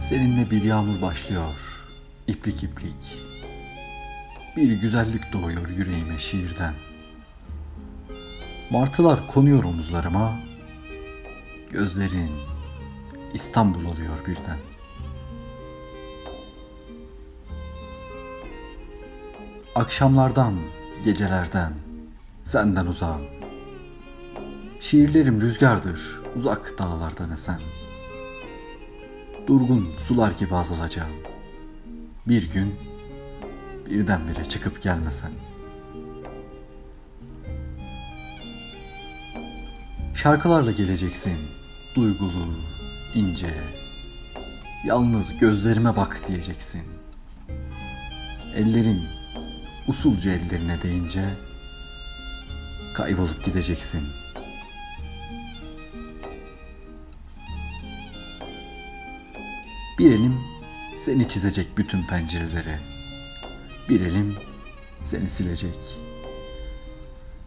Seninle bir yağmur başlıyor, iplik iplik. Bir güzellik doğuyor yüreğime şiirden. Martılar konuyor omuzlarıma, gözlerin İstanbul oluyor birden. Akşamlardan, gecelerden, senden uzağım. Şiirlerim rüzgardır, uzak dağlardan esen. Durgun sular gibi azalacağım. Bir gün birdenbire çıkıp gelmesen. Şarkılarla geleceksin, duygulu, ince. Yalnız gözlerime bak diyeceksin. Ellerim usulca ellerine değince kaybolup gideceksin. Bir elim seni çizecek bütün pencereleri. Bir elim seni silecek.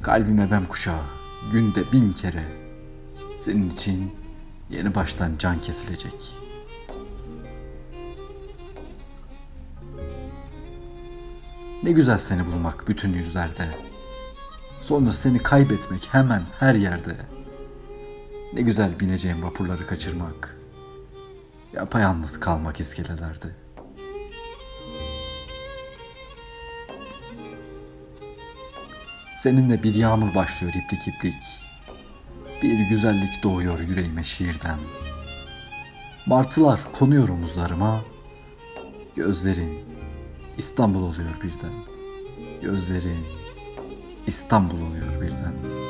Kalbime ben kuşağı günde bin kere senin için yeni baştan can kesilecek. Ne güzel seni bulmak bütün yüzlerde. Sonra seni kaybetmek hemen her yerde. Ne güzel bineceğim vapurları kaçırmak. Yapayalnız kalmak iskelelerde. Seninle bir yağmur başlıyor iplik iplik. Bir güzellik doğuyor yüreğime şiirden. Martılar konuyor omuzlarıma. Gözlerin İstanbul oluyor birden. Gözlerin İstanbul oluyor birden.